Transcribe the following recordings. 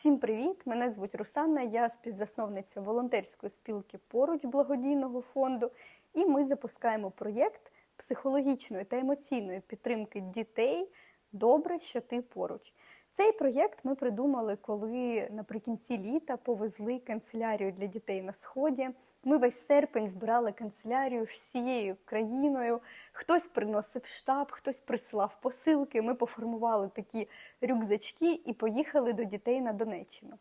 Всім привіт! Мене звуть Русанна, я співзасновниця волонтерської спілки поруч благодійного фонду. І ми запускаємо проєкт психологічної та емоційної підтримки дітей. Добре, що ти поруч. Цей проєкт ми придумали, коли наприкінці літа повезли канцелярію для дітей на сході. Ми весь серпень збирали канцелярію всією країною. Хтось приносив штаб, хтось присилав посилки. Ми поформували такі рюкзачки і поїхали до дітей на Донеччину.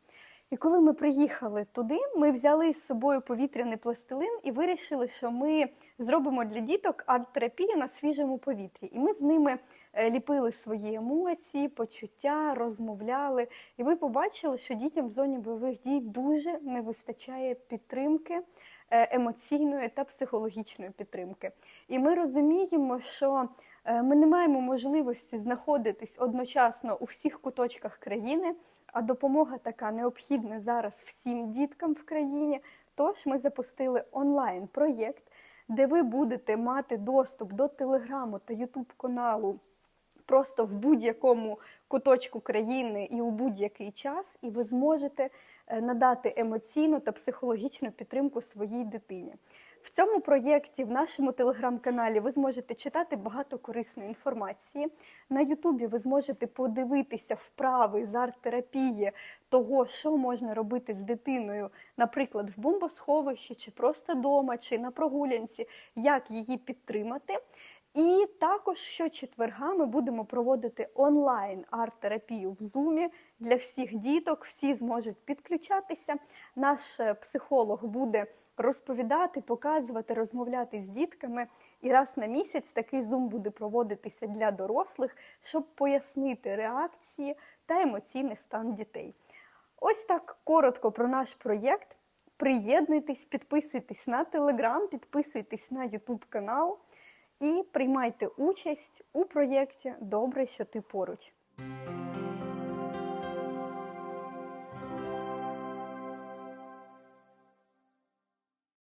І коли ми приїхали туди, ми взяли з собою повітряний пластилин і вирішили, що ми зробимо для діток арт-терапію на свіжому повітрі. І ми з ними е, ліпили свої емоції, почуття, розмовляли. І ми побачили, що дітям в зоні бойових дій дуже не вистачає підтримки. е, Емоційної та психологічної підтримки. І ми розуміємо, що е, ми не маємо можливості знаходитись одночасно у всіх куточках країни, а допомога така необхідна зараз всім діткам в країні. Тож ми запустили онлайн-проєкт, де ви будете мати доступ до телеграму та ютуб каналу просто в будь-якому куточку країни і у будь-який час, і ви зможете е, надати емоційну та психологічну підтримку своїй дитині. В цьому проєкті, в нашому телеграм-каналі, ви зможете читати багато корисної інформації. На Ютубі ви зможете подивитися вправи з арт-терапії того, що можна робити з дитиною, наприклад, в бомбосховищі, чи просто вдома, чи на прогулянці, як її підтримати. І також щочетверга ми будемо проводити онлайн арт-терапію в Зумі для всіх діток. Всі зможуть підключатися. Наш е, психолог буде розповідати, показувати, розмовляти з дітками. І раз на місяць такий зум буде проводитися для дорослих, щоб пояснити реакції та емоційний стан дітей. Ось так коротко про наш проєкт. Приєднуйтесь, підписуйтесь на телеграм, підписуйтесь на Ютуб канал і приймайте участь у проєкті Добре, що ти поруч.